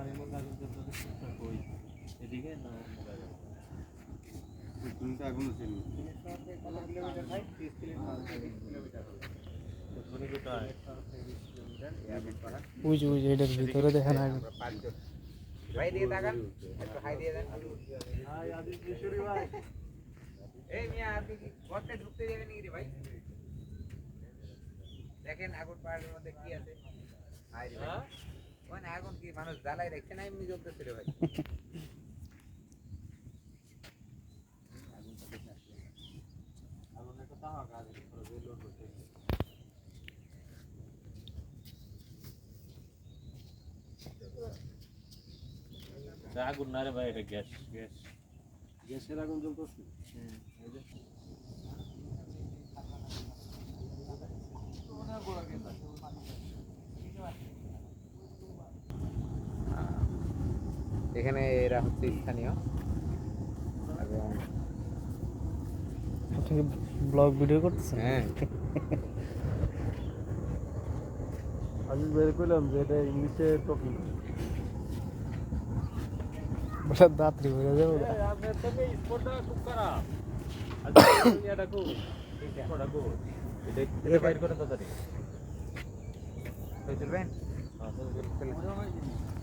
বাড়ির মধ্যে আগুন জ্বলতে টুকটাক ওই এদিকে না তুমি তো ওই যে ওই যে এটার ভিতরে দেখেন আগুন ভাই দিয়ে তাকান একটু হাই দিয়ে দেন এই মিয়া আপনি কি গর্তে ঢুকতে যাবেন নাকি রে ভাই? দেখেন আগুন পাহাড়ের মধ্যে কি আছে। হাই রে ভাই ওখানে আগুন কি মানুষ জ্বালাই রাখছে না এমনি জ্বলতেছে রে ভাই? আগুন না রে ভাই এটা গ্যাস গ্যাস। গ্যাসের আগুন জ্বলতেছে হুম এই যে এখানে এরা হচ্ছে স্থানীয়। এবং আপনি ব্লগ ভিডিও করতেছেন? হ্যাঁ। আমি বের করলাম যে এটা ইংলিশে টকিং। বলে দাঁতরি হয়ে যাবে আপনার থেকে স্পটটা খুব খারাপ। এটা খুব এটা এটা বাইর করে তাড়াতাড়ি। তুলবেন হ্যাঁ, তো-